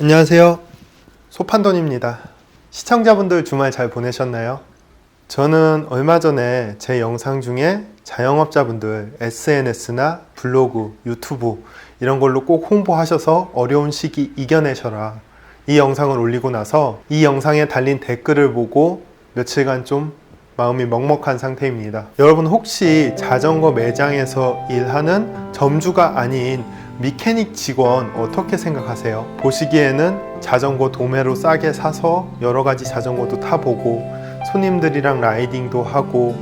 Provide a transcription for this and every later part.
안녕하세요. 소판돈입니다. 시청자분들 주말 잘 보내셨나요? 저는 얼마 전에 제 영상 중에 자영업자분들 SNS나 블로그, 유튜브 이런 걸로 꼭 홍보하셔서 어려운 시기 이겨내셔라. 이 영상을 올리고 나서 이 영상에 달린 댓글을 보고 며칠간 좀 마음이 먹먹한 상태입니다. 여러분 혹시 자전거 매장에서 일하는 점주가 아닌 미케닉 직원 어떻게 생각하세요? 보시기에는 자전거 도매로 싸게 사서 여러 가지 자전거도 타보고 손님들이랑 라이딩도 하고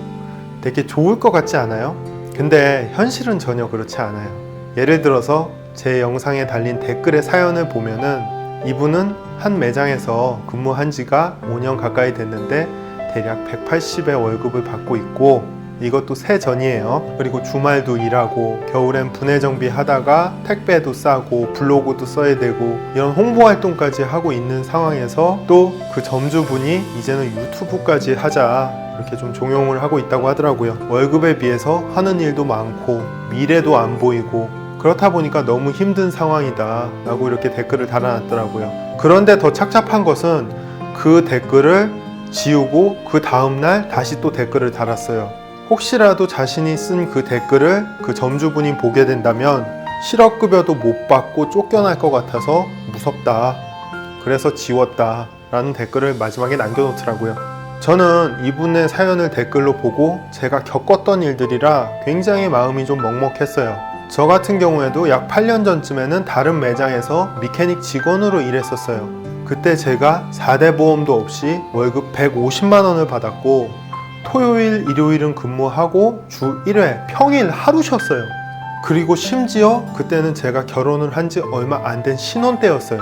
되게 좋을 것 같지 않아요? 근데 현실은 전혀 그렇지 않아요. 예를 들어서 제 영상에 달린 댓글의 사연을 보면은 이분은 한 매장에서 근무한 지가 5년 가까이 됐는데 대략 180의 월급을 받고 있고 이것도 새 전이에요. 그리고 주말도 일하고 겨울엔 분해 정비 하다가 택배도 싸고 블로그도 써야 되고 이런 홍보 활동까지 하고 있는 상황에서 또 그 점주분이 이제는 유튜브까지 하자 이렇게 좀 종용을 하고 있다고 하더라고요. 월급에 비해서 하는 일도 많고 미래도 안 보이고 그렇다 보니까 너무 힘든 상황이다 라고 이렇게 댓글을 달아놨더라고요. 그런데 더 착잡한 것은 그 댓글을 지우고 그 다음날 다시 또 댓글을 달았어요. 혹시라도 자신이 쓴 그 댓글을 그 점주분이 보게 된다면 실업급여도 못 받고 쫓겨날 것 같아서 무섭다. 그래서 지웠다. 라는 댓글을 마지막에 남겨놓더라고요. 저는 이분의 사연을 댓글로 보고 제가 겪었던 일들이라 굉장히 마음이 좀 먹먹했어요. 저 같은 경우에도 약 8년 전쯤에는 다른 매장에서 미케닉 직원으로 일했었어요. 그때 제가 4대 보험도 없이 월급 150만 원을 받았고 토요일, 일요일은 근무하고 주 1회 평일 하루 쉬었어요. 그리고 심지어 그때는 제가 결혼을 한 지 얼마 안 된 신혼 때였어요.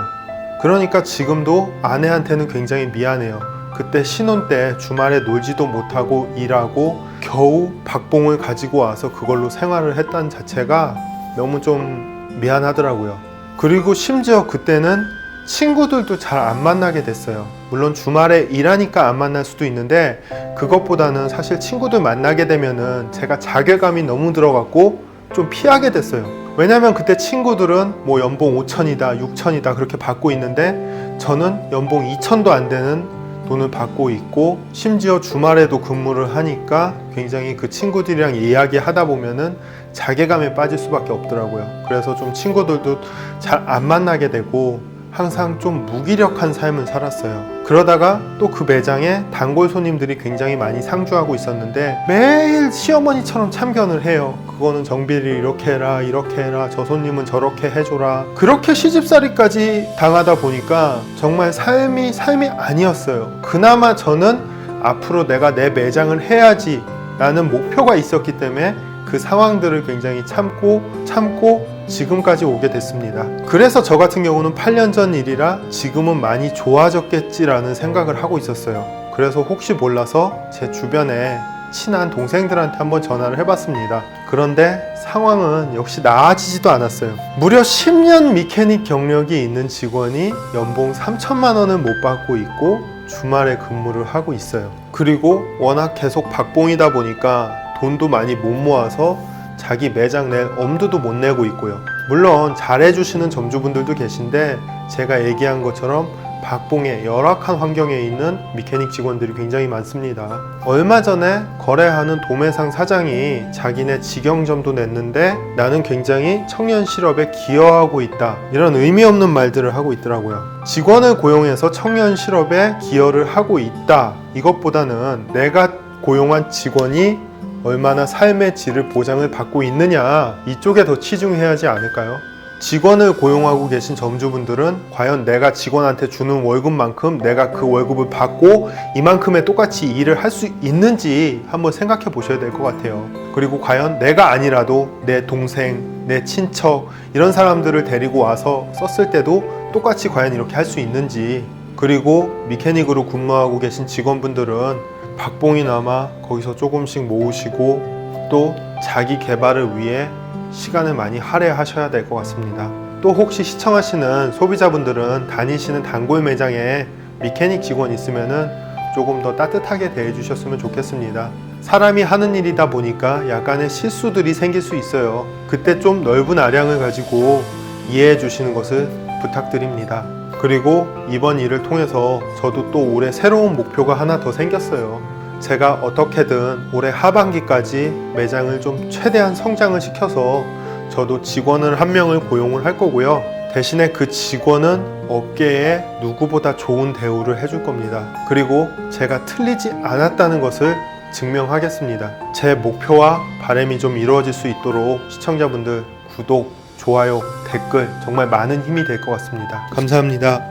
그러니까 지금도 아내한테는 굉장히 미안해요. 그때 신혼 때 주말에 놀지도 못하고 일하고 겨우 박봉을 가지고 와서 그걸로 생활을 했다는 자체가 너무 좀 미안하더라고요. 그리고 심지어 그때는 친구들도 잘 안 만나게 됐어요. 물론 주말에 일하니까 안 만날 수도 있는데 그것보다는 사실 친구들 만나게 되면은 제가 자괴감이 너무 들어갔고 좀 피하게 됐어요. 왜냐면 그때 친구들은 뭐 연봉 5천이다, 6천이다 그렇게 받고 있는데 저는 연봉 2천도 안 되는 돈을 받고 있고 심지어 주말에도 근무를 하니까 굉장히 그 친구들이랑 이야기하다 보면은 자괴감에 빠질 수밖에 없더라고요. 그래서 좀 친구들도 잘 안 만나게 되고 항상 좀 무기력한 삶을 살았어요. 그러다가 또 그 매장에 단골 손님들이 굉장히 많이 상주하고 있었는데 매일 시어머니처럼 참견을 해요. 그거는 정비를 이렇게 해라, 이렇게 해라, 저 손님은 저렇게 해줘라. 그렇게 시집살이까지 당하다 보니까 정말 삶이 삶이 아니었어요. 그나마 저는 앞으로 내가 내 매장을 해야지 라는 목표가 있었기 때문에 그 상황들을 굉장히 참고 참고 지금까지 오게 됐습니다. 그래서 저 같은 경우는 8년 전 일이라 지금은 많이 좋아졌겠지라는 생각을 하고 있었어요. 그래서 혹시 몰라서 제 주변에 친한 동생들한테 한번 전화를 해봤습니다. 그런데 상황은 역시 나아지지도 않았어요. 무려 10년 미케닉 경력이 있는 직원이 연봉 3천만 원을 못 받고 있고 주말에 근무를 하고 있어요. 그리고 워낙 계속 박봉이다 보니까 돈도 많이 못 모아서 자기 매장 낼 엄두도 못 내고 있고요. 물론 잘해주시는 점주분들도 계신데 제가 얘기한 것처럼 박봉의 열악한 환경에 있는 미케닉 직원들이 굉장히 많습니다. 얼마 전에 거래하는 도매상 사장이 자기네 직영점도 냈는데 나는 굉장히 청년 실업에 기여하고 있다. 이런 의미 없는 말들을 하고 있더라고요. 직원을 고용해서 청년 실업에 기여를 하고 있다. 이것보다는 내가 고용한 직원이 얼마나 삶의 질을 보장을 받고 있느냐 이쪽에 더 치중해야 하지 않을까요? 직원을 고용하고 계신 점주분들은 과연 내가 직원한테 주는 월급만큼 내가 그 월급을 받고 이만큼의 똑같이 일을 할 수 있는지 한번 생각해 보셔야 될 것 같아요. 그리고 과연 내가 아니라도 내 동생, 내 친척 이런 사람들을 데리고 와서 썼을 때도 똑같이 과연 이렇게 할 수 있는지 그리고 미케닉으로 근무하고 계신 직원분들은 박봉이나마 거기서 조금씩 모으시고 또 자기 개발을 위해 시간을 많이 할애하셔야 될 것 같습니다. 또 혹시 시청하시는 소비자분들은 다니시는 단골 매장에 미케닉 직원 있으면은 조금 더 따뜻하게 대해 주셨으면 좋겠습니다. 사람이 하는 일이다 보니까 약간의 실수들이 생길 수 있어요. 그때 좀 넓은 아량을 가지고 이해해 주시는 것을 부탁드립니다. 그리고 이번 일을 통해서 저도 또 올해 새로운 목표가 하나 더 생겼어요. 제가 어떻게든 올해 하반기까지 매장을 좀 최대한 성장을 시켜서 저도 직원을 한 명을 고용을 할 거고요. 대신에 그 직원은 업계에 누구보다 좋은 대우를 해줄 겁니다. 그리고 제가 틀리지 않았다는 것을 증명하겠습니다. 제 목표와 바람이 좀 이루어질 수 있도록 시청자분들 구독, 좋아요, 댓글 정말 많은 힘이 될 것 같습니다. 감사합니다.